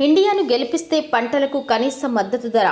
ఇండియాను గెలిపిస్తే పంటలకు కనీస మద్దతు ధర.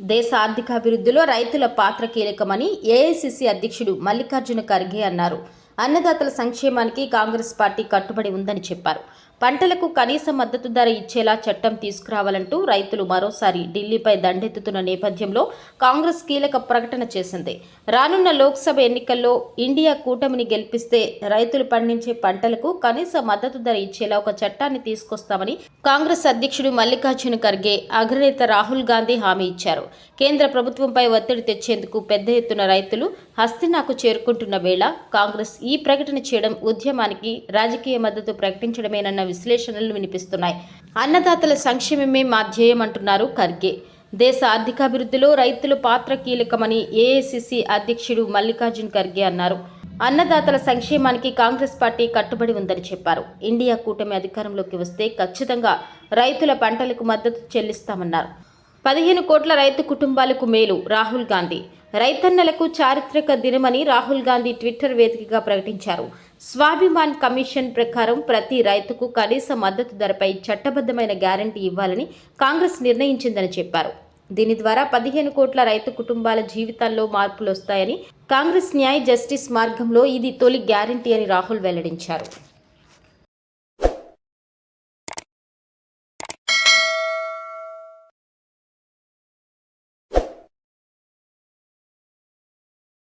దేశ ఆర్థికాభివృద్ధిలో రైతుల పాత్ర కీలకమని ఏఐసిసి అధ్యక్షుడు మల్లికార్జున ఖర్గే అన్నారు. అన్నదాతల సంక్షేమానికి కాంగ్రెస్ పార్టీ కట్టుబడి ఉందని చెప్పారు. పంటలకు కనీస మద్దతు ధర ఇచ్చేలా చట్టం తీసుకురావాలంటూ రైతులు మరోసారి ఢిల్లీపై దండెత్తుతున్న నేపథ్యంలో కాంగ్రెస్ కీలక ప్రకటన చేసింది. రానున్న లోక్సభ ఎన్నికల్లో ఇండియా కూటమిని గెలిపిస్తే రైతులు పండించే పంటలకు కనీస మద్దతు ధర ఇచ్చేలా ఒక చట్టాన్ని తీసుకొస్తామని కాంగ్రెస్ అధ్యక్షుడు మల్లికార్జున ఖర్గే అగ్రనేత రాహుల్ గాంధీ హామీ ఇచ్చారు. కేంద్ర ప్రభుత్వంపై ఒత్తిడి తెచ్చేందుకు పెద్ద ఎత్తున రైతులు హస్తినాకు చేరుకుంటున్న వేళ కాంగ్రెస్ ఈ ప్రకటన చేయడం ఉద్యమానికి రాజకీయ మద్దతు ప్రకటించడమేనన్న విశ్లేషణలు వినిపిస్తున్నాయి. అన్నదాతల సంక్షేమమే మా ధ్యేయం అంటున్నారు ఖర్గే. దేశ ఆర్థికాభివృద్ధిలో రైతుల పాత్ర కీలకమని ఏఐసిసి అధ్యక్షుడు మల్లికార్జున్ ఖర్గే అన్నారు. అన్నదాతల సంక్షేమానికి కాంగ్రెస్ పార్టీ కట్టుబడి ఉందని చెప్పారు. ఇండియా కూటమి అధికారంలోకి వస్తే ఖచ్చితంగా రైతుల పంటలకు మద్దతు చెల్లిస్తామన్నారు. పదిహేను కోట్ల రైతు కుటుంబాలకు మేలు రాహుల్ గాంధీ. రైతన్నలకు చారిత్రక దినమని రాహుల్ గాంధీ ట్విట్టర్ వేదికగా ప్రకటించారు. స్వాభిమాన్ కమిషన్ ప్రకారం ప్రతి రైతుకు కనీస మద్దతు ధరపై చట్టబద్ధమైన గ్యారంటీ ఇవ్వాలని కాంగ్రెస్ నిర్ణయించిందని చెప్పారు. దీని ద్వారా పదిహేను కోట్ల రైతు కుటుంబాల జీవితాల్లో మార్పులు వస్తాయని కాంగ్రెస్ న్యాయ జస్టిస్ మార్గంలో ఇది తొలి గ్యారంటీ అని రాహుల్ వెల్లడించారు.